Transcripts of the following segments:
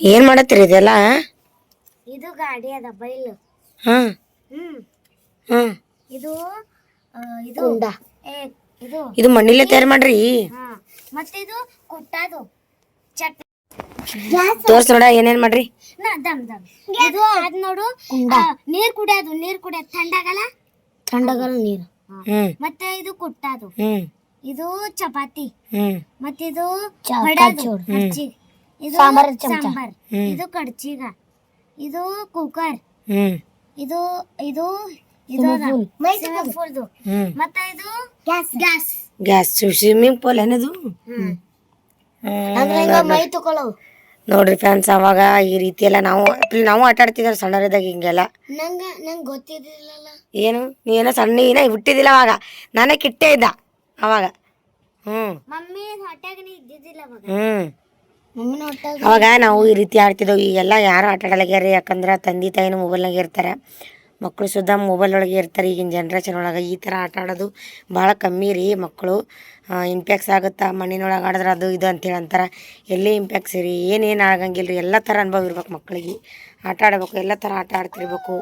ಏನು ಮಾಡತ್ತೀರಿ ಇದೆಲ್ಲ? ಇದು ಗಾಡಿ ಅದ ಬೈಲು. ಹಾಂ. ಹ್ಮ್. ಹಾಂ. ಇದು ಆ, ಇದು. ಏ ಇದು. ಇದು ಮಣ್ಣಿಲೆ ತಯಾರು ಮಾಡ್ರಿ? ಹಾ. ಮತ್ತೆ ಇದು ಕುಟ್ಟದು. ಚಟ್ನಿ. ತೋರ್ಸ್ ನೋಡ ಏನೇನ್ ಮಾಡ್ರಿ? ನಾ ದಮ್ ದಮ್. ಇದು ಅದ್ ನೋಡು. ಆ, ನೀರ್ ಕುಡಿಯೋದು ನೀರ್ ಕುಡಿಯೋದು. ಥಂಡಾಗಲ್ಲ? ಥಂಡಗಲ ನೀರು. ಹ್ಮ್. ಮತ್ತೆ ಇದು ಕುಟ್ಟದು. ಹ್ಮ್. ಇದು ಚಪಾತಿ. ಹ್ಮ್. ಮತ್ತೆ ಇದು ಚ- ಹೊಡೆದು ಕಚ್ಚೋಡು. ಕಡ್ಚಿಗ್ ಇದು ಸಾಂಬಾರ್ ಚಮಚ. ಸಾಂಬಾರ್. ಹ್ಮ್. ಇದು ಕಡ್ಚಿಗ. ಇದು ಕುಕ್ಕರ್. ಹ್ಮ್. ಇದು ಇದು ಇದು ಫುಲ್ದು ಹ್ಮ್. ಮತ್ತೆ ಇದು gas. Gas. Gas. Swimming pool ಏನದು? ಅಂದ್ರೆ ಹಿಂಗ ಮೈ ತಕೊಳ್ಳೋ ನೋಡ್ರಿ ಫ್ಯಾನ್ಸ್ ಅವಾಗ ಈ ರೀತಿ ಎಲ್ಲ ನಾವು ನಾವು ಆಟ ಆಡ್ತಿದ್ವಿ ಸಣ್ಣರಿದ್ದಾಗ ಹಿಂಗೆಲ್ಲ. ನಂಗ ನಂಗೆ ಗೊತ್ತಿದ್ದಿಲ್ಲಲ್ಲ ಏನು? ನೀನೇನೋ ಸಣ್ಣ ಏನ ಬಿಟ್ಟಿದ್ದಿಲ್ಲ ಅವಾಗ. ನಾನೇ ಕಿಟ್ಟೆ ಇದ್ದ ಅವಾಗ. ಹ್ಮ್. ಮಮ್ಮಿ ಹೊಟ್ಯಾಗ ನೀ ಇದ್ದಿದ್ದಿಲ್ಲ ಅವಾಗ. ಹ್ಮ್. ಹೊಟ್ಟಾಗ ಅವಾಗ ನಾವು ಈ ರೀತಿ ಆಡ್ತಿದ್ದೆವು. ಈಗೆಲ್ಲ ಯಾರು ಆಟ ಆಡಲಾಗ್ಯಾರ ಯಾಕಂದ್ರೆ ತಂದೆ ತಾಯಿನ ಮೊಬೈಲ್ನಾಗ ಇರ್ತಾರೆ. ಮಕ್ಕಳು ಸುದ್ದ ಮೊಬೈಲ್ ಒಳಗೆ ಇರ್ತಾರೆ. ಈಗಿನ ಜನ್ರೇಷನ್ ಒಳಗೆ ಈ ಥರ ಆಟ ಆಡೋದು ಭಾಳ ಕಮ್ಮಿ ರೀ ಮಕ್ಕಳು. ಇಂಪ್ಯಾಕ್ಸ್ ಆಗುತ್ತಾ? ಮಣ್ಣಿನೊಳಗೆ ಆಡಿದ್ರೆ ಅದು ಇದು ಅಂತೇಳಿ ಅಂತಾರೆ. ಎಲ್ಲಿ ಇಂಪ್ಯಾಕ್ಸ್ ರೀ? ಏನೇನು ಆಗಂಗಿಲ್ಲ ರೀ? ಎಲ್ಲ ಥರ ಅನುಭವ ಇರ್ಬೇಕು ಮಕ್ಕಳಿಗೆ. ಆಟ ಆಡಬೇಕು, ಎಲ್ಲ ಥರ ಆಟ ಆಡ್ತಿರ್ಬೇಕು.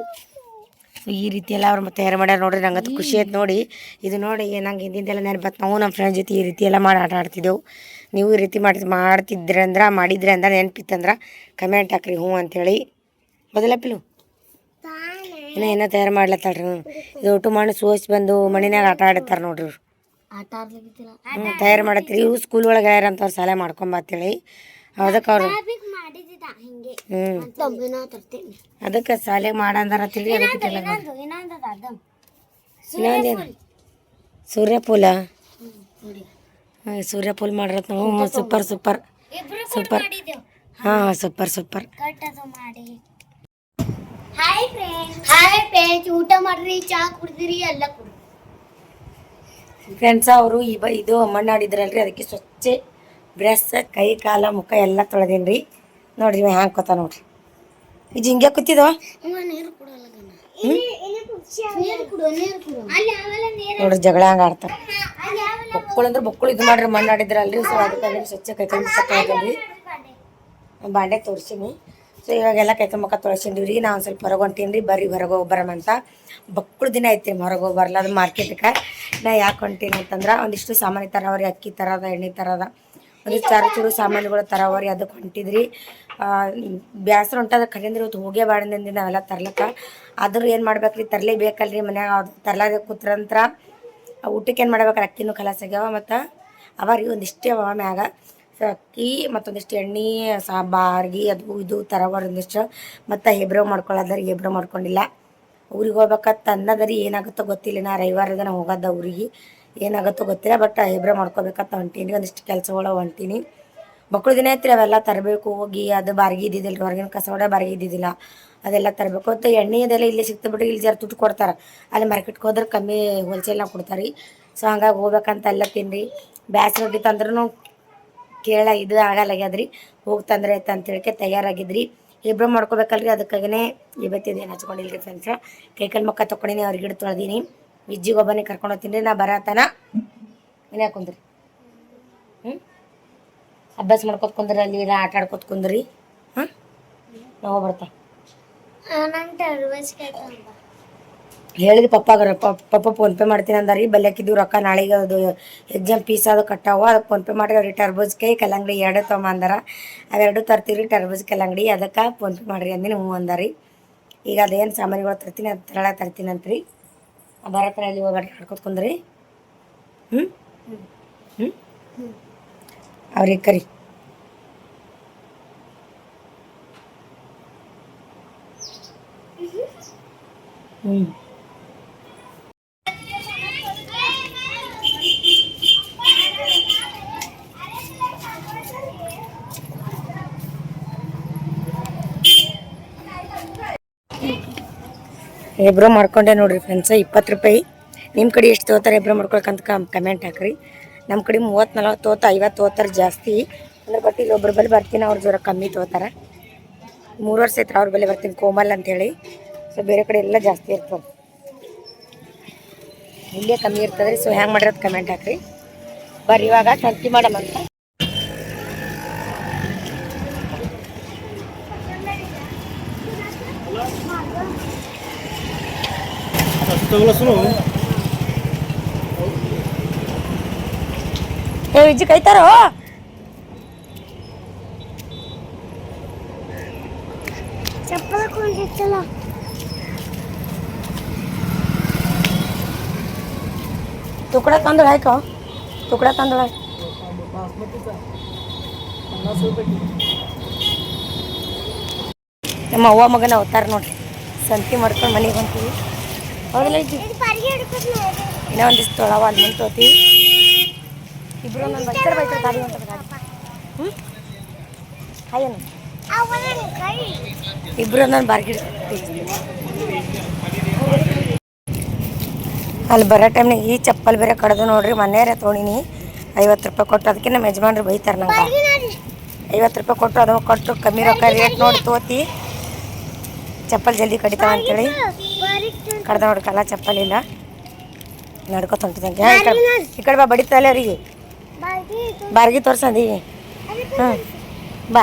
ಸೊ ಈ ರೀತಿ ಎಲ್ಲ ಅವ್ರು ಮತ್ತೆ ತಯಾರು ಮಾಡ್ಯಾರ ನೋಡ್ರಿ ನಂಗಂತೂ ಖುಷಿ ಆಯ್ತು ನೋಡಿ. ಇದು ನೋಡಿ ನಂಗೆ ಹಿಂದಿಂದೆಲ್ಲ ನೆನಪತ್ತು ನಾವು ನಮ್ಮ ಫ್ರೆಂಡ್ ಜೊತೆ ಈ ರೀತಿ ಎಲ್ಲ ಮಾಡಿ ಆಟ ಆಡ್ತಿದ್ದೆವು. ನೀವು ಈ ರೀತಿ ಮಾಡಿ ಮಾಡ್ತಿದ್ರೆ ಅಂದ್ರೆ ಮಾಡಿದ್ರೆ ಅಂದ್ರೆ ನೆನಪಿತ್ತಂದ್ರೆ ಕಮೆಂಟ್ ಹಾಕ್ರಿ ಹ್ಞೂ ಅಂಥೇಳಿ ಮೊದಲ ಪಿಲು. ಇನ್ನೂ ಏನೋ ತಯಾರು ಮಾಡ್ಲತ್ತಾಳ್ರಿ ಹ್ಞೂ ಇದು ಊಟ ಮಾಡಿ ಸೋಸಿ ಬಂದು ಮಣ್ಣಿನಾಗ ಆಟ ಆಡ್ತಾರೆ ನೋಡ್ರಿ ಹ್ಞೂ ತಯಾರು ಮಾಡತ್ತೀರಿ. ಇವು ಸ್ಕೂಲ್ ಒಳಗೆ ಯಾರಂತವ್ರು ಸಲಹೆ ಮಾಡ್ಕೊಂಬತ್ತೇಳಿ ಅದಕ್ಕೆ ಅವ್ರು ಹ್ಞೂ ಅದಕ್ಕೆ ಶಾಲೆಗೆ ಮಾಡಂದಾರ ಸೂರ್ಯಪೂಲ ಸೂರ್ಯಪೂಲ್ ಮಾಡ್ರತ್ ನಾವು ಸೂಪರ್ ಸೂಪರ್. ಸೂಪರ್. ಹಾಂ super super. Hi friends hi friends ಊಟ ಮಾಡ್ರಿ ಚಾ ಕುಡ್ದಿರಿ ಎಲ್ಲ ಕುಡಿ ಫ್ರೆಂಡ್ಸ್ ಅವರು ಈ ಬ ಇದು ಮಣ್ಣಾಡಿದ್ರಲ್ರಿ ಅದಕ್ಕೆ ಸ್ವಚ್ಛ ಬ್ರಷ್ ಕೈ ಕಾಲ ಮುಖ ಎಲ್ಲ ತೊಳೆದೀನಿ ರೀ ನೋಡ್ರಿ ಇವ ಹ್ಯಾಂಗೆ ಕೊತ ನೋಡ್ರಿ. ಇದು ಹಿಂಗೆ ಕೂತಿದವ? ಅಮ್ಮ ನೀರು ಕುಡಲ್ಲ ನೀರು ಕುಡು ನೀರು ಕುಡು. ಅಲ್ಲಿ ಆಮೇಲೆ ನೀರು ನೋಡ್ರಿ ಜಗಳ ಹಂಗೆ ಆಡ್ತಾರೆ. ಬೊಕ್ಕಳು ಅಂದ್ರೆ ಬೊಕ್ಕಳು ಇದು ಮಾಡ್ರಿ ಮಣ್ಣಾಡಿದ್ರಲ್ರಿ ಸೊ ಅದಕ್ಕೆ ಸ್ವಚ್ಛ ಕೈ ಸಕ್ಕಿ ಬಾಂಡೆ ತೋರಿಸೀನಿ. ಸೊ ಇವಾಗೆಲ್ಲ ಕೈ ಕೈ ಮುಖ ತೊಳಸಿನ್ರಿ ರೀ ನಾವು ಸ್ವಲ್ಪ ಹೊರಗೆ ಹೊಂಟೀನಿ ರೀ ಬರ್ರಿ ಹೊರಗೆ ಹೋಗ್ಬರಮ್ಮ ಅಂತ. ಬಕ್ಕಳು ದಿನ ಐತಿ ಹೊರಗೆ ಹೋಗಿ ಬರಲ್ಲ ಅದು ಮಾರ್ಕೆಟ್ಗೆ ನಾ ಯಾಕೆ ಹೊಂಟೀನಿ ಅಂತಂದ್ರೆ ಒಂದಿಷ್ಟು ಸಾಮಾನು ಅವ್ರಿಗೆ ಅಕ್ಕಿ ತರದ ಎಣ್ಣೆ ತರದ. ಒಂದಿಷ್ಟು ಚಾರು ಚೂರು ಸಾಮಾನುಗಳು, ತರವರಿ ಅದಕ್ಕೆ ಹೊಂಟಿದ್ರಿ. ಬ್ಯಾಸರ ಹೊಂಟದ ಕಡೆಯಿಂದ ಇವತ್ತು ಹೋಗೇ ಬಾಡಿಂದ ನಾವೆಲ್ಲ ತರ್ಲಕ್ಕ. ಆದ್ರೂ ಏನು ಮಾಡ್ಬೇಕ್ರಿ, ತರಲೇಬೇಕಲ್ರಿ ಮನ್ಯಾಗ. ಅದು ತರ್ಲಾದ ಕೂತ್ರಂತ್ರ ಊಟಕ್ಕೆ ಏನು ಮಾಡ್ಬೇಕು ಅಕ್ಕಿನೂ ಕಲಾಸ್ ಆಗ್ಯಾವ ಮತ್ತು ಅವ ರೀ ಒಂದಿಷ್ಟೇ ಅವ ಮ್ಯಾಗ. ಅಕ್ಕಿ ಮತ್ತೊಂದಿಷ್ಟು ಎಣ್ಣೆ, ಸಾ, ಬಾರ್ಗಿ, ಅದು ಇದು, ತರವರ್ ಒಂದಿಷ್ಟು. ಮತ್ತು ಹೆಬ್ರೋ ಮಾಡ್ಕೊಳ್ಳೋದ್ರಿ ಹೆಬ್ರೋ ಮಾಡ್ಕೊಂಡಿಲ್ಲ. ಊರಿಗೆ ಹೋಗ್ಬೇಕಂತ ರೀ ಏನಾಗುತ್ತೋ ಗೊತ್ತಿಲ್ಲ. ನಾ ರವಿವಾರ ದಿನ ಹೋಗೋದ ಊರಿಗೆ. ಏನಾಗುತ್ತೋ ಗೊತ್ತಿಲ್ಲ ಬಟ್ ಐಬ್ರೋ ಮಾಡ್ಕೋಬೇಕಂತ ಹೊಂಟೀನಿ. ಒಂದಿಷ್ಟು ಕೆಲಸಗಳು ಹೊಂಟೀನಿ. ಮಕ್ಕಳು ದಿನ ಐತ್ರಿ ಅವೆಲ್ಲ ತರಬೇಕು. ಹೋಗಿ ಅದು ಬಾರ್ಗಿ ಇದ್ದಿದ್ದಿಲ್ಲ ಹೊರಗಿನ ಕಸವಡ ಬಾರ್ಗಿ ಇದ್ದಿದ್ದಿಲ್ಲ. ಅದೆಲ್ಲ ತರಬೇಕು. ಮತ್ತು ಎಣ್ಣೆ ಅದೆಲ್ಲ ಇಲ್ಲೇ ಬಿಟ್ಟು ಇಲ್ಲಿ ಜರ ತುಟ್ಟು ಕೊಡ್ತಾರೆ. ಅಲ್ಲಿ ಮಾರ್ಕೆಟ್ಗೆ ಹೋದ್ರೆ ಕಮ್ಮಿ ಹೋಲ್ಸೇಲ್ನಾಗ ಕೊಡ್ತಾರೆ. ಸೊ ಹಂಗಾಗಿ ಹೋಗ್ಬೇಕಂತ ಎಲ್ಲ ತಿನ್ರಿ ಬ್ಯಾಸ್ರ ತಂದ್ರೂ ಕೇಳ, ಇದು ಆಗಲ್ಲಾಗ್ಯದ್ರಿ ಹೋಗಿ ತಂದ್ರೆ ಆಯ್ತು ಅಂತ ಹೇಳಿ ತಯಾರಾಗಿದ್ರಿ. ಇಬ್ಬರು ಮಾಡ್ಕೋಬೇಕಲ್ರಿ, ಅದಕ್ಕಾಗಿನೇ ಇವತ್ತಿದ್ದೇನು ರೀ ಫ್ರೆಂಡ್ಸ್ ಕೈಕಲ್ ಮಕ್ಕ ತೊಗೊಂಡಿನಿ ಅವ್ರಿಗೆ ತೊಳೆದೀನಿ. ವಿಜ್ಜಿಗೆ ಒಬ್ಬನೇ ಕರ್ಕೊಂಡು ಹೋಗ್ತೀನಿ ನಾ ಬರತನ ಮನ್ಯಾಗ ಕುಂದ್ರಿ? ಹ್ಞೂ ಅಭ್ಯಾಸ ಮಾಡ್ಕೊತ ಕುಂದ್ರಿ ಅಲ್ಲಿ ಆಟ ಆಡ್ಕೊತ ಕುಂದ್ರಿ. ಹಾಂ ನಾವು ಬರ್ತಾ ಹೇಳಿದ್ರಿ ಪಪ್ಪಾಗ ಪಪ್ಪ ಫೋನ್ ಪೇ ಮಾಡ್ತೀನಿ ಅಂದಾರಿ ಬಲ್ಯಾಕಿದ್ದು ರೊಕ್ಕ ನಾಳೆಗೆ ಅದು ಎಕ್ಸಾಮ್ ಫೀಸ್ ಅದು ಕಟ್ಟಾವ ಅದಕ್ಕೆ ಫೋನ್ಪೇ ಮಾಡಿ ಅವ್ರಿ ಟರ್ಬೂಜ್ ಕೈ ಕಲ್ಲಂಗಡಿ ಎರಡು ತೊಗೊಂಬಂದಾರ ಅವೆರಡು ತರ್ತೀವಿ ರೀ ಟರ್ಬೂಜ್ ಕಲ್ಲಂಗಡಿ ಅದಕ್ಕೆ ಫೋನ್ ಪೇ ಮಾಡಿರಿ ಅಂದಿನಿ ಹ್ಞೂ ಅಂದಾರಿ. ಈಗ ಅದೇನು ಸಾಮಾನುಗಳು ತರ್ತೀನಿ ಅದು ತರಳ ತರ್ತೀನಿ ಅಂತ ಬರತ್ರ ಅಲ್ಲಿ ಹೋಗ್ಬಾರ್ದು ಹಾಡ್ಕೊತ ಕುಂದ್ರಿ ಹ್ಞೂ ಹ್ಞೂ ಅವ್ರಿಗೆ ಕರಿ. ಹ್ಞೂ ಇಬ್ರು ಮಾಡ್ಕೊಂಡೆ ನೋಡ್ರಿ ಫ್ರೆಂಡ್ಸ್ ಇಪ್ಪತ್ತು ರೂಪಾಯಿ. ನಿಮ್ಮ ಕಡೆ ಎಷ್ಟು ತೊಗೋತಾರೆ ಇಬ್ರು ಮಾಡ್ಕೊಳಕಂತ ಕಮೆಂಟ್ ಹಾಕ್ರಿ. ನಮ್ಮ ಕಡೆ ಮೂವತ್ತು ನಲ್ವತ್ತು ತೋತ, ಐವತ್ತು ತೋತಾರೆ ಜಾಸ್ತಿ. ಅಂದ್ರೆ ಬಟ್ ಇಲ್ಲಿ ಒಬ್ರ ಬಲ್ಲಿ ಬರ್ತೀನಿ, ಅವ್ರ ಜೋರ ಕಮ್ಮಿ ತಗೋತಾರೆ ಮೂರು ವರ್ಷ ಐತ್ರ ಅವ್ರ ಬಲ್ಲಿ ಬರ್ತೀನಿ, ಕೋಮಲ್ ಅಂತೇಳಿ. ಸೊ ಬೇರೆ ಕಡೆ ಎಲ್ಲ ಜಾಸ್ತಿ ಇರ್ತದೆ. ಇಲ್ಲೇ ಕಮ್ಮಿ ಇರ್ತದೆ ಸೊ ಹ್ಯಾಂಗೆ ಮಾಡಿರೋದು ಕಮೆಂಟ್ ಹಾಕ್ರಿ. ಬರ್ರಿ ಇವಾಗ, ಸಂತಿ ಮಾಡಮಂತ ಏ ವಿಜಿ ಕೈತಾರೋ ಚಪ್ಪಲ ಕೊಂಡಿತ್ತಲ್ಲ ತುಕಡ ತಂದಳ ಹಾಕೋ. ತುಕಡ ತಂದಳ ನಮ್ಮ ಅವ್ವ ಮಗನ ಅವತಾರ ನೋಡ್ರಿ. ಸಂತಿ ಮಾಡ್ಕೊಂಡು ಮನೆಗೆ ಹೊಂತೀವಿ ಹೌದಲ್ಲ ಇಜ್ಜಿ ಇನ್ನೂ ಒಂದಿಷ್ಟು ತೊಳವ ಅಲ್ಲಿ ತೋತೀವಿ ಇಬ್ರು ಒಂದೊಂದು ಬೈತಾರೆ ಬೈತಾರೆ ಗಾಡಿ ಅಂತ ಗಾಡಿ ಹ್ಞೂ ಹಾಯೇನು ಇಬ್ರು ಒಂದೊಂದು ಬಾರ್ಗಿಡ್ ಅಲ್ಲಿ ಬರೋ ಟೈಮ್ನಾಗ ಈ ಚಪ್ಪಲ್ ಬೇರೆ ಕಡ್ದು ನೋಡ್ರಿ ಮನೆಯವ್ರೆ ತೊಗೊಂಡಿನಿ ಐವತ್ತು ರೂಪಾಯಿ ಕೊಟ್ಟು ಅದಕ್ಕೆ ನಮ್ಮ ಯಜಮಾನ್ರು ಬೈತಾರೆ ನಂಗೆ. ಐವತ್ತು ರೂಪಾಯಿ ಕೊಟ್ಟು ಅದು ಕೊಟ್ಟು ಕಮ್ಮಿ ರೊಕ್ಕ ರೇಟ್ ನೋಡಿ ತೋತಿ. ಚಪ್ಪಲ್ ಜಲ್ದಿ ಕಡಿತಾವ ಅಂತೇಳಿ. ಕಡ್ದ ನೋಡ್ಕಲ್ಲ ಚಪ್ಪಲಿಲ್ಲ ಚಪ್ಪಲ್ ಇಲ್ಲ ನಡ್ಕೊತ ಹೊಂಟಿದಂಗೆ ಈ ಕಡೆ ಬಾ ಬಡಿತಲ್ಲ ಅವ್ರಿಗೆ. ಬಾರ್ಗಿ ತೋರ್ಸಂದಿ ಹ್ಞೂ ಬಾ.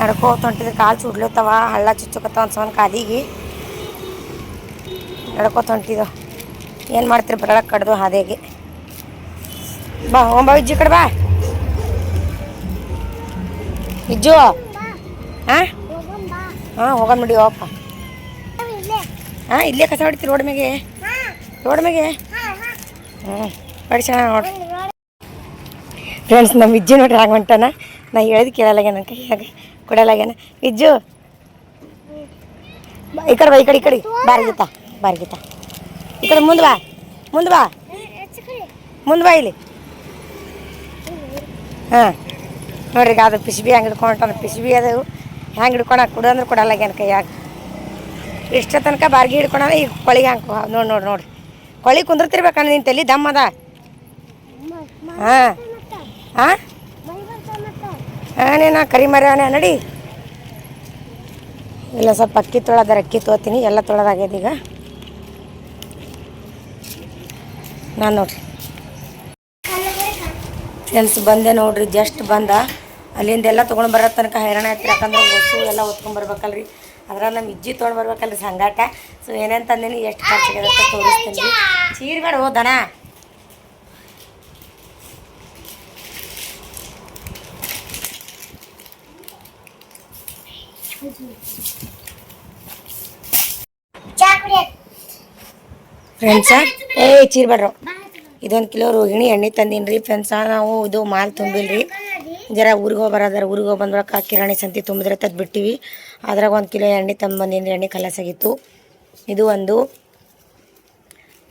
ನಡ್ಕೋತ ಹೊಂಟಿದ್ರೆ ಕಾಲು ಸುಡ್ಲತ್ತಾವ ಹಳ್ಳ ಚುಚ್ಚಕತ್ತಾವ ಅನ್ಸೋನ್ ಕಾಲಿಗೆ. ನಡ್ಕೋತ ಹೊಂಟಿದ ಏನು ಮಾಡ್ತೀರಿ ಬರಳಕ್ಕೆ ಕಡ್ದು ಹಾದಿಗೆ ಬಾ ಹೋಂಬ ಇಜ್ಜಿ ಕಡೆ ಬಾ. ಇಜ್ಜು ಹಾಂ? ಹಾಂ ಹೋಗೋಣ ನೋಡಿ ಹೋಗಪ್ಪ. ಹಾಂ ಇಲ್ಲೇ ಕಸ ಹೊಡಿತೀರಿ ರೋಡ್ ಮ್ಯಾಗೆ. ರೋಡ್ ಮ್ಯಾಗೆ? ಹಾ ಹ್ಞೂ ಹೊಡಿಸೋಣ ನೋಡ್ರಿ ಒಂದು ರೋಡ್ ಫ್ರೆಂಡ್ಸ್ ನಮ್ಮ ವಿಜ್ಜು ನೋಡ್ರಿ ಹಾಗೆ ಹೊಂಟಾನ. ನಾ ಹೇಳಿದ್ ಕೇಳಲಾಗ್ಯಾನ ನನ್ನ ಕೈಯಾಗ ಕೊಡಲಾಗ್ಯಾನ. ವಿಜ್ಜು. ಈ ಕಡೆ ಬಾ ಈ ಕಡೆ ಈ ಕಡೆ. ಬಾರ್ಗಿತ ಬಾರ್ಗಿತ ಈ ಕಡೆ ಮುಂದೆ ಬಾ ಮುಂದೆ ಬಾ. ಮುಂದೆ ಬಾ ಇಲ್ಲಿ. ಹಾಂ. ನೋಡ್ರಿ ಅದು ಪಿಸ್ಬಿ ಹಂಗೆ ಇಟ್ಕೊಂಡು ಪಿಸ್ಬಿ ಅದು. ಹೆಂಗೆ ಹಿಡ್ಕೊಳ ಕೊಡು ಅಂದ್ರೆ ಏನು ಕೈಯಾಗ. ಇಷ್ಟ ತನಕ ಬಾರ್ಗಿ ಹಿಡ್ಕೊಳ ಈಗ ಕೊಳಿಗೆ ಹಾಕು ನೋಡಿ ನೋಡಿ ನೋಡಿ. ಕೊಳಿ ಕುಂದಿರ್ತಿರ್ಬೇಕಣ್ಣ ನಿನ್ನ ತಲೆ ದಮ್ ಅದ. ಹಾಂ. ಹಾಂ ಹಾಂ ಮತ್ತ ಕರಿ ಮರ ನಡಿ. ಇಲ್ಲ ಸ್ವಲ್ಪ ಅಕ್ಕಿ ತೊಳೋದಾರ ಅಕ್ಕಿ ತೊಗೋತೀನಿ ಎಲ್ಲ ತೊಳೆದಾಗ್ಯದ ಈಗ. ನಾನು ನೋಡ್ರಿ ಫ್ರೆಂಡ್ಸ್ ಬಂದೆ ನೋಡ್ರಿ ಜಸ್ಟ್ ಬಂದ. ಅಲ್ಲಿಂದ ಎಲ್ಲ ತೊಗೊಂಡು ಬರೋ ತನಕ ಹೈರಾಣ ಆಯ್ತು ಯಾಕಂದ್ರೆ ಬಸ್ಸು ಎಲ್ಲ ಹೊತ್ಕೊಂಡ್ ಬರ್ಬೇಕಲ್ರಿ. ಅದ್ರ ನಮ್ಮ ಇಜ್ಜಿ ತೊಗೊಂಡು ಬರ್ಬೇಕಲ್ರಿ ಸಂಗಾಟ. ಸೊ ಏನೇನು ತಂದೀನಿ, ಎಷ್ಟು ಖರ್ಚಾಗ್ಯದ ತೋರಿಸ್ತೀನಿ. ರೀ ಚೀರ್ ಬೇಡ ಹೋದನ ಫ್ರೆಂಡ್ಸ ಏ, ಚೀರ್ ಬೇಡ್ರು. ಇದೊಂದು ಕಿಲೋ ರೋಹಿಣಿ ಎಣ್ಣೆ ತಂದೀನಿ ರೀ ಫ್ರೆಂಡ್ಸ ನಾವು ಇದು ಮಾಲ್ ತುಂಬಿಲ್ರಿ. ಜರ ಊರಿಗೆ ಬರೋದಾರ ಊರಿಗೆ ಬಂದ್ರಕ್ಕ ಕಿರಾಣಿ ಸಂತಿ ತುಂಬಿದ್ರೆ ತದ್ ಬಿಟ್ಟಿವಿ. ಅದ್ರಾಗ ಒಂದು ಕಿಲೋ ಎಣ್ಣೆ ತಂಬಂದಿನಿ ಎಣ್ಣೆ ಕಲಸಾಗಿತ್ತು ಇದು ಒಂದು.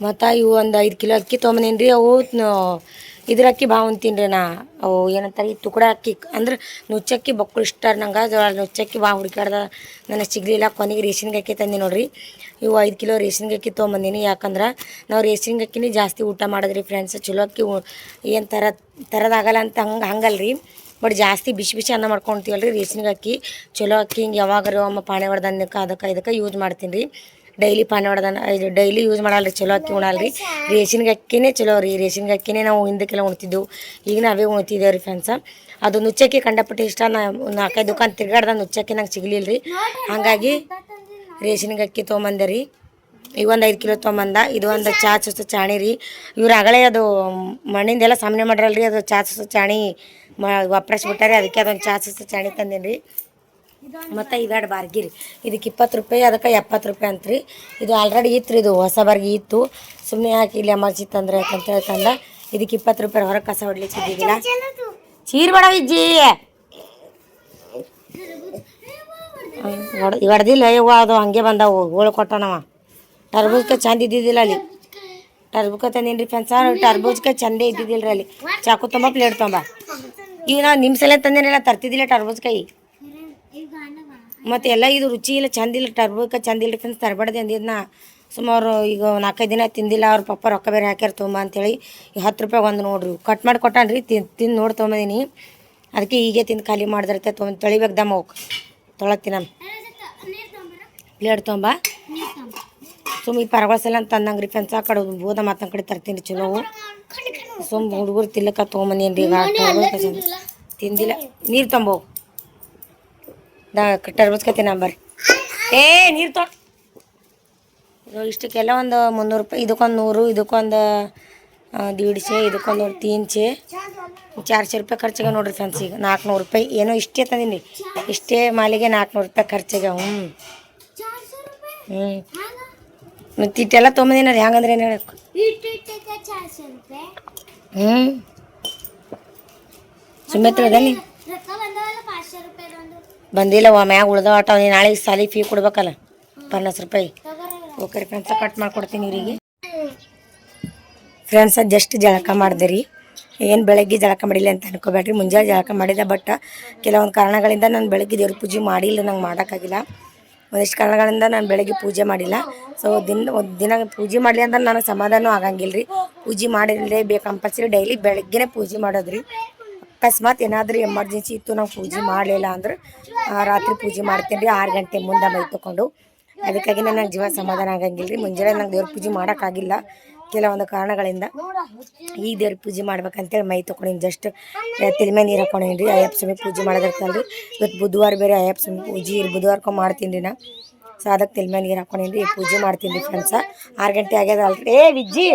ಮತ್ತು ಇವು ಒಂದು ಐದು ಕಿಲೋ ಅಕ್ಕಿ ತೊಗೊಂಬಂದಿನಿ ಅವು ಇದ್ರ ಅಕ್ಕಿ ಭಾಳ ಉಣ್ತೀನಿ ನಾ. ಅವು ಏನಂತಾರೆ, ಈ ತುಕಡ ಅಕ್ಕಿ ಅಂದ್ರೆ ನುಚ್ಚಕ್ಕಿ ಬಕ್ಕಳು ಇಷ್ಟ ನಂಗೆ. ನುಚ್ಚಕ್ಕಿ ಭಾಳ ಹುಡುಕಾಡ್ದ ನನಗೆ ಸಿಗಲಿಲ್ಲ. ಕೊನೆಗೆ ರೇಷನ್ಗೆ ಅಕ್ಕಿ ತಂದಿ ನೋಡ್ರಿ. ಇವು ಐದು ಕಿಲೋ ರೇಷನ್ಗೆ ಅಕ್ಕಿ ತೊಗೊಂಬಂದಿನಿ ಯಾಕಂದ್ರೆ ನಾವು ರೇಷನ್ಗೆ ಅಕ್ಕಿನೇ ಜಾಸ್ತಿ ಊಟ ಮಾಡಿದ್ರಿ ಫ್ರೆಂಡ್ಸ್. ಚಲೋ ಅಕ್ಕಿ ಏನು ತರ ತರದಾಗಲ್ಲ ಅಂತ ಹಂಗೆ, ಹಂಗಲ್ರಿ. ಬಟ್ ಜಾಸ್ತಿ ಬಿಸಿ ಬಿಸಿ ಅನ್ನ ಮಾಡ್ಕೊಳ್ತೀವಲ್ರಿ ರೇಷನ್ಗೆ ಅಕ್ಕಿ ಚಲೋ ಅಕ್ಕಿ ಹಿಂಗೆ ಯಾವಾಗಾರು ಅಮ್ಮ ಪಾಣೆ ಹೊಡೆದನ್ನಕ್ಕೆ ಅದಕ್ಕೆ ಇದಕ್ಕೆ ಯೂಸ್ ಮಾಡ್ತೀನಿ ರೀ. ಡೈಲಿ ಪಾನಿ ಹೊಡೆದನ್ನ ಇದು ಡೈಲಿ ಯೂಸ್ ಮಾಡಲ್ರಿ, ಚಲೋ ಅಕ್ಕಿ ಉಣಲ್ರಿ. ರೇಷನ್ಗೆ ಅಕ್ಕಿನೇ ಚಲೋ ರೀ ರೇಷನ್ಗೆ ಅಕ್ಕಿನೇ ನಾವು ಹಿಂದಕ್ಕೆಲ್ಲ ಉಣ್ತಿದ್ದೆವು ಈಗ ನಾವೇ ಉಣ್ತಿದ್ದೇವೆ ರೀ ಫ್ರೆಂಡ್ಸ ಅದು ನುಚ್ಚಕ್ಕಿ ಕಂಡಪಟ್ಟು ಇಷ್ಟ, ನಾ, ನಾಲ್ಕೈದು ದುಕಾನ್ ತಿರ್ಗಾಡ್ದ ನುಚ್ಚಕ್ಕಿ ನಂಗೆ ಸಿಗ್ಲಿಲ್ಲ ರೀ. ಹಾಗಾಗಿ ರೇಷನ್ಗೆ ಅಕ್ಕಿ ತೊಗೊಂಬಂದೆ ರೀ. ಒಂದು ಐದು ಕಿಲೋ ತೊಗೊಂಬಂದ, ಇದು ಒಂದು ಚಾ ಚಾಣಿ ರೀ. ಇವ್ರು ಆಗಳೇ ಅದು ಮಣ್ಣಿಂದೆಲ್ಲ ಸಾಮಾನ್ಯ ಮಾಡ್ರಲ್ರಿ, ಅದು ಚಾ ಚಾಣಿ ಮ, ವಾಪರಿಸ್ಬಿಟ್ಟಾರೆ. ಅದಕ್ಕೆ ಅದೊಂದು ಚಾಸಸ್ ಚಾಣಿ ತಂದೀನಿ ರೀ ಮತ್ತು ಇವೆರಡು ಬಾರ್ಗಿ ರೀ ಇದಕ್ಕೆ ಇಪ್ಪತ್ತು ರೂಪಾಯಿ, ಅದಕ್ಕೆ ಎಪ್ಪತ್ತು ರೂಪಾಯಿ ಅಂತ್ರಿ. ಇದು ಆಲ್ರೆಡಿ ಇತ್ತು ರೀ ಇದು ಹೊಸ ಬಾರ್ಗಿ ಇತ್ತು. ಸುಮ್ಮನೆ ಹಾಕಿ ಇಲ್ಲಿ ಎಮರ್ಜಿ ತಂದ್ರೆ ಅಂತ ಹೇಳ್ತಂದ ಇದಕ್ಕೆ ಇಪ್ಪತ್ತು ರೂಪಾಯಿ ಹೊರಗೆ ಕಸ ಹೊಡ್ಲಿಕ್ಕೆ ಇದ್ದಿದ್ದಿಲ್ಲ. ಚೀರ್ ಬೇಡ ವಿಜ್ಜಿ. ಹೊಡ್ ಹೊಡ್ದಿಲ್ಲ ಯವ್ವ ಅದು ಹಂಗೆ ಬಂದವು. ಗೋಳು ಕೊಟ್ಟನವ ಟರ್ಬೂಜ್ಕ ಚಂದ ಇದ್ದಿದ್ದಿಲ್ಲ ಅಲ್ಲಿ. ಟರ್ಬೂಕ ತಂದೇನು ರೀ ಫ್ರೆಂಡ್ಸ. ಟರ್ಬೂಜ್ಕ ಚಂದೇ ಇದ್ದಿದ್ದಿಲ್ಲ ರೀ ಅಲ್ಲಿ. ಚಾಕು ತುಂಬ ಪ್ಲೇಟ್ ತೊಂಬ. ಈಗ ನಾವು ನಿಮ್ಮ ಸಲ ತಂದೇನೆಲ್ಲ ತರ್ತಿದ್ದಿಲ್ಲ ಟರ್ಬೋಸ್ಕಾಯಿ ಮತ್ತು ಎಲ್ಲ ಇದು ರುಚಿ ಇಲ್ಲ ಚಂದ ಇಲ್ಲ ಟರ್ಬೂಕ ಚಂದ ಇಲ್ಲ ಫ್ರೆಂಡ್ಸ್ ತರಬಾರ್ದು ಅಂದಿದ್ನ. ಸುಮಾರು ಈಗ ನಾಲ್ಕೈದು ದಿನ ತಿಂದಿಲ್ಲ ಅವ್ರ ಪಪ್ಪ ರೊಕ್ಕ ಬೇರೆ ಹಾಕ್ಯಾರ ತೊಂಬ ಅಂತೇಳಿ. ಹತ್ತು ರೂಪಾಯಿ ಒಂದು ನೋಡ್ರಿ ಕಟ್ ಮಾಡಿ ಕೊಟ್ಟಾನ್ರಿ ತಿನ್ ತಿಂದು ನೋಡಿ ತೊಗೊಂಬದೀನಿ. ಅದಕ್ಕೆ ಹೀಗೆ ತಿಂದು ಖಾಲಿ ಮಾಡಿದ್ರೆ ತೊಗೊಂಡು ತೊಳಿಬೇಕು ದಮ್ಮ ಹೋಗಿ ತೊಳತ್ತಿನ ಪ್ಲೇಟ್ ತೊಂಬ ಸುಮ್ಮ ಈ ಪರಗೊಳ್ಸಲ್ಲ ಅಂತ ಅಂದಂಗೆ ರೀ ಫ್ರೆಂಡ್ಸ್ ಆ ಕಡೆ ಬೋದ ಮಾತನ ಕಡೆ ತರ್ತೀನಿ ಚಲೋ. ಸುಮ್ ಹುಡುಗರು ತಿಲ್ಲಕ ತೊಗೊಂಬಂದೇನು ರೀ ತಿಂದಿಲ್ಲ. ನೀರು ತಂಬೋ. ದಾ ಟರ್ಬೂಜ್ಕ ತಿನ್ನ ಬರ್ರಿ. ಏ ನೀರು ತೊಗೊಂಡು ಇಷ್ಟಕ್ಕೆಲ್ಲ ಒಂದು ಮುನ್ನೂರು ರೂಪಾಯಿ ಇದಕ್ಕೊಂದು ನೂರು ಇದಕ್ಕೊಂದು ದೀಡ್ಸೆ ಇದಕ್ಕೊಂದು ತೀನ್ಸೆ. ಚಾರ್ಸೆ ರೂಪಾಯಿ ಖರ್ಚಿಗೆ ನೋಡ್ರಿ ಫ್ರೆಂಡ್ಸ್ ಈಗ. ನಾಲ್ಕುನೂರು ರೂಪಾಯಿ. ಏನೋ ಇಷ್ಟೇ ತಂದೀನಿ. ಇಷ್ಟೇ ಮಾಲಿಗೆ ನಾಲ್ಕುನೂರು ರೂಪಾಯಿ ಖರ್ಚಿಗೆ. ಹ್ಞೂ ಹ್ಞೂ ಮತ್ತು ಇಟ್ಟೆಲ್ಲ ತೊಗೊಂಬಂದಿನ ರೀ ಹಂಗಂದ್ರೆ ಏನು ಹೇಳಕ್ಕೆ ಹ್ಞೂ ಸುಮ್ಮನೆ ಅದನ್ನಿ ರೊಕ್ಕ ರೂಪಾಯಿ ಒಂದು ಬಂದಿಲ್ಲ ವ ಮ್ಯಾಗ ಉಳ್ದ ಆಟ ನೀನು ನಾಳೆಗೆ ಸಾಲಿ ಫೀ ಕೊಡ್ಬೇಕಲ್ಲ? ಪನ್ನಾಸ್ ರೂಪಾಯಿ. ಓಕೆ ಫ್ರೆಂಡ್ಸ ಕಟ್ ಮಾಡ್ಕೊಡ್ತೀನಿ ಇವರಿಗೆ. ಫ್ರೆಂಡ್ಸ ಜಸ್ಟ್ ಜಳಕ ಮಾಡಿದೆ ಏನು ಬೆಳಗ್ಗೆ ಜಳಕ ಮಾಡಿಲ್ಲ ಅಂತ ಅನ್ಕೋಬೇಡ್ರಿ. ಮುಂಜಾನೆ ಜಳಕ ಮಾಡಿದೆ ಬಟ್ ಕೆಲವೊಂದು ಕಾರಣಗಳಿಂದ ನಾನು ಬೆಳಗ್ಗೆ ದೇವ್ರ ಪೂಜೆ ಮಾಡಿಲ್ಲ ನಂಗೆ ಮಾಡೋಕ್ಕಾಗಿಲ್ಲ ಒಂದಿಷ್ಟು ಕಾರಣಗಳಿಂದ ನಾನು ಬೆಳಗ್ಗೆ ಪೂಜೆ ಮಾಡಿಲ್ಲ. ಸೊ ದಿನ, ಒಂದು ದಿನ ಪೂಜೆ ಮಾಡಲಿ ಅಂದ್ರೆ ನನಗೆ ಸಮಾಧಾನ ಆಗಂಗಿಲ್ಲ ರೀ ಪೂಜೆ ಮಾಡಿರಲೇಬೇಕು ಕಂಪಲ್ಸರಿ ಡೈಲಿ ಬೆಳಗ್ಗೆನೇ ಪೂಜೆ ಮಾಡೋದ್ರಿ. ಅಕಸ್ಮಾತ್ ಏನಾದರೂ ಎಮರ್ಜೆನ್ಸಿ ಇತ್ತು, ನಾವು ಪೂಜೆ ಮಾಡಲಿಲ್ಲ ಅಂದ್ರೆ ರಾತ್ರಿ ಪೂಜೆ ಮಾಡ್ತೀನಿ ರೀ ಆರು ಗಂಟೆ ಮುಂದೆ ಮೈ ಅದಕ್ಕಾಗಿ ನನಗೆ ಜೀವ ಸಮಾಧಾನ ಆಗಂಗಿಲ್ಲ ರೀ ಮುಂಜಾನೆ ನಂಗೆ ದೇವ್ರ ಪೂಜೆ ಮಾಡೋಕ್ಕಾಗಿಲ್ಲ ಕೆಲವೊಂದು ಕಾರಣಗಳಿಂದ ಈ ದೇವ್ರ ಪೂಜೆ ಮಾಡ್ಬೇಕಂತೇಳಿ ಮೈ ತೊಗೊಂಡಿನಿ ಜಸ್ಟ್ ಮೇಲೆ ನೀರು ಹಾಕೊಂಡೇನಿ ರೀ ಅಯ್ಯಪ್ಪ ಸ್ವಾಮಿ ಪೂಜೆ ಮಾಡೋದಿರ್ತಲ್ಲ ಇವತ್ತು ಬುಧವಾರ ಬೇರೆ ಅಯ್ಯಪ್ಪ ಸ್ವಾಮಿ ಪೂಜೆ ಇರು ಬುಧವಾರಕ್ಕೆ ಮಾಡ್ತೀನಿ ರೀ ನಾ. ಸೊ ಅದಕ್ಕೆ ಮೇಲೆ ನೀರು ಹಾಕೊಂಡೇನಿ ರೀ ಪೂಜೆ ಮಾಡ್ತೀನಿ ರೀ ಫ್ರೆಂಡ್ಸ ಆರು ಗಂಟೆ ಆಗ್ಯದ ಅಲ್ರಿ. ಏ, ವಿಜ್ಜಿ,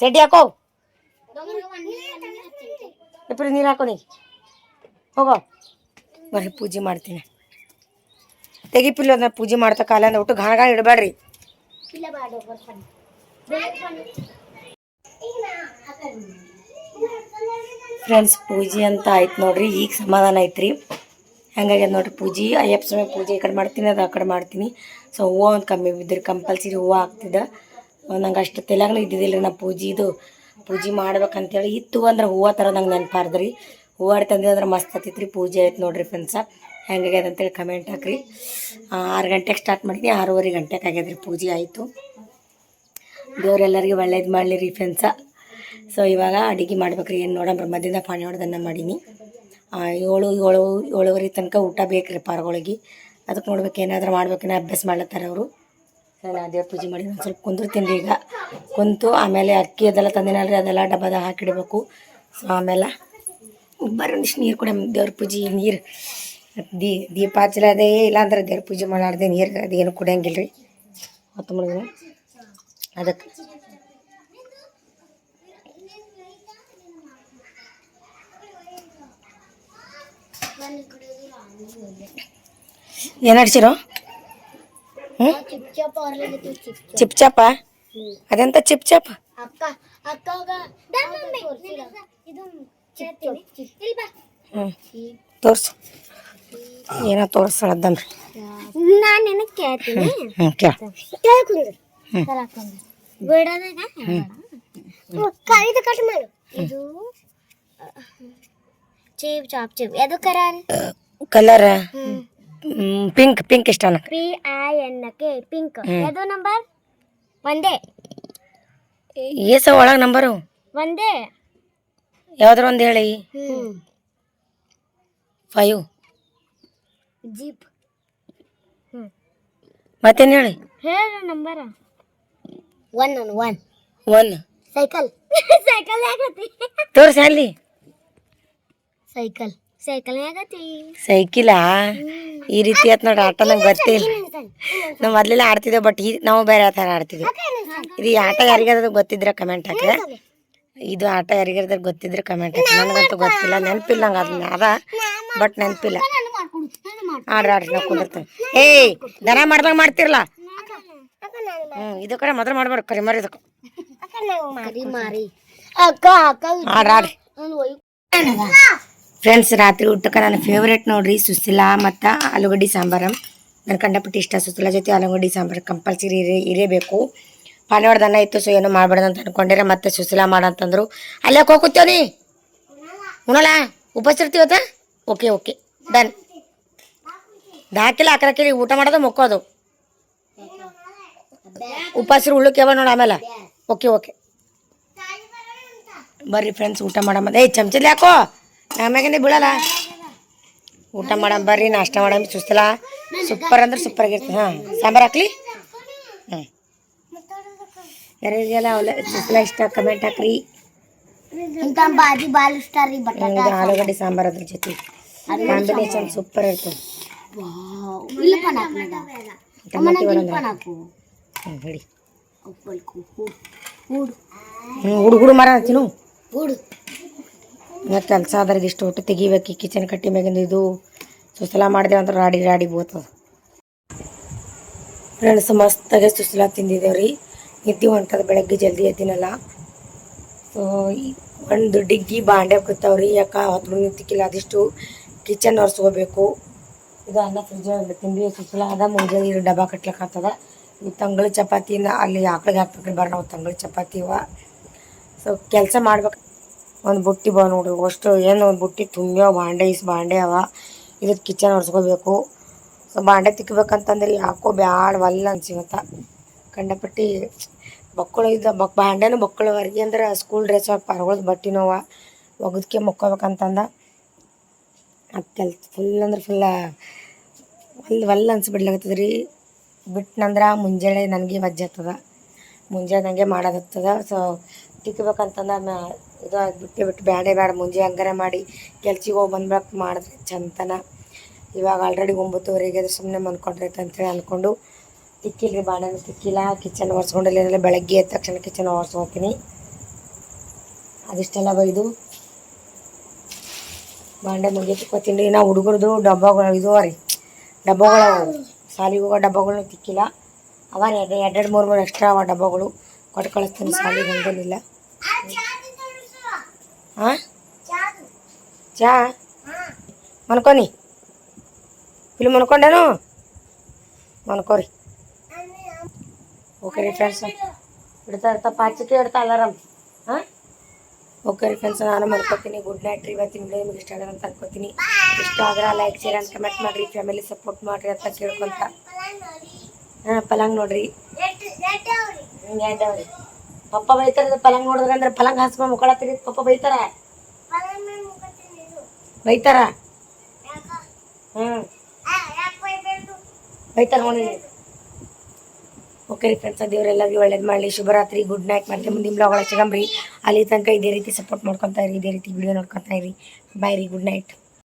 ಚಡ್ಡಿ ಹಾಕೋ. ಇಬ್ಬರು ನೀರು ಹಾಕೋನಿ ಹೋಗೋ. ಬರ್ರಿ, ಪೂಜೆ ಮಾಡ್ತೀನಿ. ತೆಗಿಪಿಲ್ಲ ಅದನ್ನ ಪೂಜೆ ಮಾಡ್ತಾ ಕಾಲ ಅಂದ್ರೆ ಒಟ್ಟು ಗಾಣ ಗಾಣ ಇಡಬೇಡ್ರಿ. ಫ್ರೆಂಡ್ಸ್ ಪೂಜೆ ಅಂತ ಆಯ್ತು ನೋಡ್ರಿ, ಈಗ ಸಮಾಧಾನ ಐತ್ರಿ ಹಂಗಾಗಿ ನೋಡ್ರಿ, ಪೂಜೆ, ಅಯ್ಯಪ್ಪ ಸ್ವಾಮಿ ಪೂಜೆ ಈ ಕಡೆ ಮಾಡ್ತೀನಿ, ಅದು ಆ ಕಡೆ ಮಾಡ್ತೀನಿ. ಸೊ ಹೂವು ಒಂದು ಕಮ್ಮಿ ಬಿದ್ದರೆ ಕಂಪಲ್ಸರಿ ಹೂವು ಆಗ್ತಿದ್ದ. ನಂಗೆ ಅಷ್ಟು ತೆಲಂಗಣ ಇದ್ದಿದ್ದಿಲ್ಲ ರೀ ನಾ ಪೂಜಿದು ಪೂಜೆ ಮಾಡ್ಬೇಕಂತೇಳಿ ಇತ್ತು ಅಂದ್ರೆ ಹೂವು ಥರ ನಂಗೆ ನೆನಪಾರ್ದ್ರಿ. ಹೂವು ತಂದಿದ್ದು ಅಂದ್ರೆ ಮಸ್ತ್ ಆತಿತ್ತು ರೀ ಪೂಜೆ ಆಯ್ತು ನೋಡ್ರಿ ಫ್ರೆಂಡ್ಸ ಹೆಂಗಾಗ್ಯದ ಅಂತೇಳಿ ಕಮೆಂಟ್ ಹಾಕ್ರಿ. ಆರು ಗಂಟೆಗೆ ಸ್ಟಾರ್ಟ್ ಮಾಡ್ತೀನಿ ಆರೂವರೆ ಗಂಟೆಗೆ ಆಗ್ಯದ್ರಿ ಪೂಜೆ ಆಯಿತು. ದೇವ್ರೆಲ್ಲರಿಗೆ ಒಳ್ಳೇದು ಮಾಡಲಿ ರೀ ಫ್ರೆಂಡ್ಸ ಸೊ ಇವಾಗ ಅಡುಗೆ ಮಾಡ್ಬೇಕು ರೀ ಏನು ನೋಡೋಣ ಮಧ್ಯಾಹ್ನ ಪಾನಿ ಹೊಡೆದನ್ನ ಮಾಡೀನಿ. ಏಳು ಏಳು, ಏಳುವರೆ ತನಕ ಊಟ ಬೇಕು ರೀ ಪಾರ್ಗಳಿಗೆ. ಅದಕ್ಕೆ ನೋಡ್ಬೇಕು ಏನಾದರೂ ಮಾಡ್ಬೇಕನ್ನ ಅಭ್ಯಾಸ ಮಾಡ್ಲತ್ತಾರ ಅವರು. ನಾ ದೇವ್ರ ಪೂಜೆ ಮಾಡಿ ಒಂದು ಸ್ವಲ್ಪ ಕುಂದಿರ್ತೀನಿ ಈಗ. ಕುಂತು ಆಮೇಲೆ ಅಕ್ಕಿ ಅದೆಲ್ಲ ತಂದಿನಲ್ರಿ, ಅದೆಲ್ಲ ಡಬ್ಬದ ಹಾಕಿಡಬೇಕು. ಸೊ ಆಮೇಲೆ ಬರ್ರಿ ಒಂದಿಷ್ಟು ನೀರು ಕೂಡ ದೇವ್ರ ಪೂಜೆ, ನೀರು ದೀ ದೀಪ ಹಚ್ಚಲದೇ ಇಲ್ಲಾಂದ್ರೆ ದೇವ್ರ ಪೂಜೆ ಮಾಡಾರ್ದೆ ನೀರು ಅದೇನು ಕುಡಿಯಂಗಿಲ್ಲ ರೀ ಅದಕ್ಕೆ. ಏನು ಹಡ್ಸಿರೋ ಹ್ಞೂ ಚಿಪ್ ಚಾಪ್ ಅದೆಂತ ಚಿಪ್ ಚಾಪ ಅಕ್ಕ. ಹ್ಞೂ ತೋರ್ಸು. ಏನೋ ತೋರಿಸ್ತಾಳದ್ದನ್ರಿ ನಾನು ಕೇಳ್ತೀನಿ. ಹ್ಞೂ ಕೇಳ. ಕೇಳ್ಕೊಂಡ್ರಿ. ಬಿಡೋದಾಗ ಇದು ಕಟ್ ಮಾಡು. ಇದು ಚೀಪ್ ಚಾಪ್ ಚೀಪ್. ಅದು ಕರಾರಿ ಕಲರ್ ಪಿಂಕ್ ಪಿಂಕ್ ಇಷ್ಟ ನನಗೆ. P I N K pink ಅದು ನಂಬರ್ ಒಂದೇ. ಏಸ ಒಳಗೆ ನಂಬರು ಒಂದೇ. ಯಾವ್ದಾರ ಒಂದು ಹೇಳಿ. ಫೈವ್ ಜೀಪ್ ಮತ್ತೇನು ಹೇಳಿ? ಹೇಳ number one one one one cycle cycle ಆಗತಿ ತೋರಿಸಿ ಅಲ್ಲಿ. ಸೈಕಲ್ ಸೈಕಲ್ ಆಗತಿ ಸೈಕಿಲಾ ಈ ರೀತಿ ಆಯ್ತು ನೋಡ್ರಿ ಆಟ ನಂಗೆ ಗೊತ್ತಿಲ್ಲ ನಾವು ಮೊದಲೆಲ್ಲ ಆಡ್ತಿದ್ದೇವೆ ಬಟ್ ಈ ನಾವು ಬೇರೆ ಥರ ಆಡ್ತಿದ್ವಿ. ಇದು ಈ ಆಟ ಯಾರಿಗಾದ್ರೂ ಗೊತ್ತಿದ್ರೆ ಕಮೆಂಟ್ ಹಾಕಿ. ಇದು ಆಟ ಯಾರಿಗಾದ್ರೂ ಗೊತ್ತಿದ್ರೆ ಕಮೆಂಟ್ ಹಾಕಿ. ನನಗಂತೂ ಗೊತ್ತಿಲ್ಲ. ನೆನಪಿಲ್ಲ ನಂಗೆ ಅದನ್ನ ಅದ ಬಟ್ ನೆನಪಿಲ್ಲ. ಆಡ್ರಿ ಆಡ್ರಿ ನಾವು ಕುಂದಿರ್ತೇವೆ. ಏಯ್ ದನ ಮಾಡ್ದಾಗ ಮಾಡ್ತಿರಲ್ಲ ಹ್ಞೂ ಇದು ಕಡೆ ಮೊದಲು ಮಾಡ್ಬಾರ್ದು ಕರಿ ಮರಿ ಇದಕ್ಕೆ. ಒಯ್ ಫ್ರೆಂಡ್ಸ್ ರಾತ್ರಿ ಊಟಕ್ಕೆ ನನ್ನ ಫೇವ್ರೇಟ್ ನೋಡ್ರಿ ಸುಸಿಲಾ ಮತ್ತು ಆಲೂಗಡ್ಡೆ ಸಾಂಬಾರು. ನನ್ನ ಕಂಡಪಟ್ಟಿ ಇಷ್ಟ ಸುಸಿಲಾ ಜೊತೆ ಆಲೂಗಡ್ಡಿ ಸಾಂಬಾರು ಕಂಪಲ್ಸರಿ ಇರೇ ಇರೇಬೇಕು. ಪಾನಿವಾಡ್ದನ್ನ ಇತ್ತು ಸೊ ಏನು ಮಾಡ್ಬಾರ್ದು ಅಂತ ಅನ್ಕೊಂಡಿರ ಮತ್ತೆ ಮಾಡ ಮಾಡಂತಂದ್ರು. ಅಲ್ಲೇ ಹೋಗ್ಕೊತೇವನಿ ಉಣಲ್ಲ ಉಪಸಿರ್ತೀವತ್ತ ಓಕೆ ಓಕೆ ಡನ್ ದಾಕಿಲ್ಲ ಹಾಕಿಲ್ಲ ಊಟ ಮಾಡೋದು ಮುಕ್ಕೋದು. ಉಪಸಿರು ಉಳ್ಳಕ್ಕೆ ಯಾವ ನೋಡು ಆಮೇಲೆ? ಓಕೆ ಓಕೆ ಬರ್ರಿ ಫ್ರೆಂಡ್ಸ್ ಊಟ ಮಾಡಮ್ಮ ಏಯ್ ಚಮಚಲ್ಲಿ ಹಾಕೋ. ಆಮ್ಯಾಗಂದೆ ಬೀಳಲ್ಲ. ಊಟ ಮಾಡಮ್ ಬರ್ರಿ ನಾಷ್ಟ ಮಾಡಮ್ ಸುಸ್ತಲ ಸೂಪರ್ ಅಂದ್ರೆ ಸೂಪರ್ ಆಗಿರ್ತದೆ ಹಾಂ ಸಾಂಬಾರು ಹಾಕ್ಲಿ? ಹ್ಞೂ ಯಾರಿಗೆಲ್ಲ ಅವಲ ಸುಸ್ತಲ ಇಷ್ಟ ಕಮೆಂಟ್ ಹಾಕ್ರಿ. ಆಲೂಗಡ್ಡೆ ಸಾಂಬಾರು ಅದ್ರ ಜೊತೆ. ಕಾಂಬಿನೇಷನ್ ಸೂಪರ್ ಇರ್ತದೆ ಹೇಳಿ. ಹ್ಞೂ ಹುಡುಗರು ಮರ ಹಚ್ಚಿನ ಕೆಲಸ ಆದ್ರೆ ಇಷ್ಟು ಒಟ್ಟು ತೆಗಿಬೇಕು ಕಿಚನ್ ಕಟ್ಟಿ ಮ್ಯಾಗಿಂದ ಇದು ಸುಸಲ ಮಾಡಿದೆವು ಅಂದ್ರೆ ರಾಡಿ ರಾಡಿ ಬೋತದ ಫ್ರೆಂಡ್ಸ್ ಮಸ್ತಾಗೆ ಸುಸಲ ತಿಂದಿದ್ದೇವ್ರಿ ನಿದ್ದೆ ಹೊಂಟದ ಬೆಳಗ್ಗೆ ಜಲ್ದಿ ಎದ್ದಿನಲ್ಲ. ಸೊ ಒಂದು ಡಿಗ್ಗಿ ಬಾಂಡೆ ಕೂತಾವ್ರಿ ಯಾಕ ಹೊತ್ತು ನಿಂತಿಕ್ಕಿಲ್ಲ ತಿಕ್ಕಿಲ್ಲ ಅದಿಷ್ಟು ಕಿಚನ್ ಒರೆಸ್ಕೋಬೇಕು. ಇದು ಅನ್ನ ಫ್ರಿಜ್ ತಿಂದು ಸುಸಲ ಅದ ಮುಂಜಾನೆ ಡಬ್ಬ ಕಟ್ಲಕ್ಕಾಗ್ತದ ಈ ತಂಗಳು ಚಪಾತಿನ ಅಲ್ಲಿ ಆಕಳಿಗೆ ಹಾಕ್ಬೇಕು ಬರ ನಾವು ತಂಗಳು ಚಪಾತಿ ಇವ ಸೊ ಕೆಲಸ ಮಾಡ್ಬೇಕು. ಒಂದು ಬುಟ್ಟಿ ಬಾ ನೋಡ್ರಿ ಅಷ್ಟು ಏನು ಒಂದು ಬುಟ್ಟಿ ತುಂಬ್ಯಾವ ಬಾಂಡೆ ಇಸ್ ಬಾಂಡೆ ಅವ. ಇದಕ್ಕೆ ಕಿಚನ್ ಒರೆಸ್ಕೋಬೇಕು. ಸೊ ಬಾಂಡೆ ತಿಕ್ಕಬೇಕಂತಂದ್ರೆ ಯಾಕೋ ಬ್ಯಾಡ ವಲ್ಲ ಅನ್ಸಿವತ್ತ. ಕಂಡಪಟ್ಟಿ ಬಕ್ಕಳು ಇದ್ದ ಬಕ್ ಬಾಂಡೆನೂ ಬಕ್ಕಳು ಹೊರಗೆ ಅಂದ್ರೆ ಸ್ಕೂಲ್ ಡ್ರೆಸ್ ಪರಗಳದ ನೋವ. ಒಗದ್ಕೆ ಮುಕ್ಕೋಬೇಕಂತಂದ. ಅದು ಕೆಲ್ಸ ಫುಲ್ ಅಂದ್ರೆ ಫುಲ್ಲ ಒಲ್ ಒಲ್ಲ ಅನ್ಸ್ಬಿಡ್ಲಾಗತ್ತದ ರೀ ಬಿಟ್ನಂದ್ರೆ ಮುಂಜಾನೆ ನನಗೆ ವಜ್ಜೆ ಆಗ್ತದ. ಮುಂಜಾನೆ ನನಗೆ ಮಾಡೋದಾಗ್ತದ ಸೊ ತಿಕ್ಕಬೇಕಂತಂದ ಮ್ಯಾ ಇದು ಬಿಟ್ಟು ಬಿಟ್ಟು ಬೇಡೇ ಬೇಡ ಮುಂಜೆ ಹಂಗಾರೆ ಮಾಡಿ ಕೆಲ್ಸಿಗೆ ಹೋಗಿ ಬಂದ್ಬೇಕು ಮಾಡಿದ್ರೆ ಚಂತನ. ಇವಾಗ ಆಲ್ರೆಡಿ ಒಂಬತ್ತುವರೆಗೆ ಅದು ಸುಮ್ಮನೆ ಮನ್ಕೊಂಡ್ರೈತೆ ಅಂತೇಳಿ ಅಂದ್ಕೊಂಡು ತಿಕ್ಕಿಲ್ರಿ ಬಾಣನ, ತಿಕ್ಕಿಲ್ಲ. ಕಿಚನ್ ಒರೆಸ್ಕೊಂಡಿಲ್ಲ ಬೆಳಗ್ಗೆ ಎದ್ದ ತಕ್ಷಣ ಕಿಚನ್ ಒರೆಸ್ಕೊತೀನಿ ಅದಿಷ್ಟೆಲ್ಲ ಬೈದು ಬಾಂಡೆ ಮುಂಜೆ ತಿಕ್ಕೋತೀನಿ ರೀ ನಾ ಹುಡುಗರದು ಡಬ್ಬಗಳು, ಇದು ರೀ, ಡಬ್ಬಗಳು ಸಾಲಿಗೆ ಹೋಗೋ ಡಬ್ಬಗಳನ್ನ ತಿಕ್ಕಿಲ್ಲ ಅವ ಎರಡು ಎರಡು ಮೂರು ಮೂರು ಎಕ್ಸ್ಟ್ರಾ ಅವ ಡಬ್ಬಗಳು ಕೊಟ್ಟು ಕಳಿಸ್ತೀನಿ ಸಾಲಿಗೆ ಹಂಗೇನಿಲ್ಲ ಹಾಂ ಚಾ ಮನ್ಕೊನಿ ಇಲ್ಲಿ ಮನ್ಕೊಂಡೇನು ಮನ್ಕೋರಿ ಓಕೆ ರೀ ಫ್ರೆಂಡ್ಸ್ ಇಡ್ತಾ ಇರ್ತಾ ಪಾಚಿಕೆ ಇಡ್ತಾ ಅಲಾರಾಮ್ ಹಾಂ ಓಕೆ ರೀ ಫ್ರೆಂಡ್ಸ್ ನಾನು ಮಾಡ್ಕೋತೀನಿ ಗುಡ್ ನೈಟ್ ರೀ. ಇವತ್ತಿನ ವಿಡಿಯೋ ನಿಮ್ಗೆ ಇಷ್ಟ ಆಗಿದೆ ಅಂತ ಅನ್ಕೋತೀನಿ. ಇಷ್ಟ ಆದ್ರೆ ಲೈಕ್ ಶೇರ್ ಅಂತ ಕಮೆಂಟ್ ಮಾಡಿರಿ. ಫ್ಯಾಮಿಲಿ ಸಪೋರ್ಟ್ ಮಾಡಿರಿ ಅಂತ ಕೇಳ್ಕೊಂತ. ಹಾಂ, ಪಲಂಗ್ ನೋಡ್ರಿ. ಎದ್ದವ್ರಿ ಪಪ್ಪ ಬೈತಾರ ಪಲಂಗ್ ನೋಡಿದ್ರೆ ಅಂದ್ರೆ ಪಲಂಗ್ ಹಾಸ್ಕೊಂಡು ಮುಕ್ಕಳತ್ತೀರಿ. ಪಪ್ಪ ಬೈತಾರ? ಬೈತಾರ? ಹ್ಞೂ ಬೈತಾರ ನೋಡಿ ಓಕೆ ಫ್ರೆಂಡ್ಸ್ ದೇವರೆಲ್ಲರಿಗೂ ಒಳ್ಳೇದು ಮಾಡಲಿ. ಶುಭರಾತ್ರಿ ಗುಡ್ ನೈಟ್ ಮತ್ತೆ ಮುಂದಿನ ಬ್ಲಾಗ್ ಸಿಗಂಬ್ರಿ ಅಲ್ಲಿ ತನಕ ಇದೇ ರೀತಿ ಸಪೋರ್ಟ್ ಮಾಡ್ಕೊತಾ ಇರಿ, ಇದೇ ರೀತಿ ವಿಡಿಯೋ ನೋಡ್ಕೊತಾ ಇರಿ. ಬಾಯ್ ರೀ ಗುಡ್ ನೈಟ್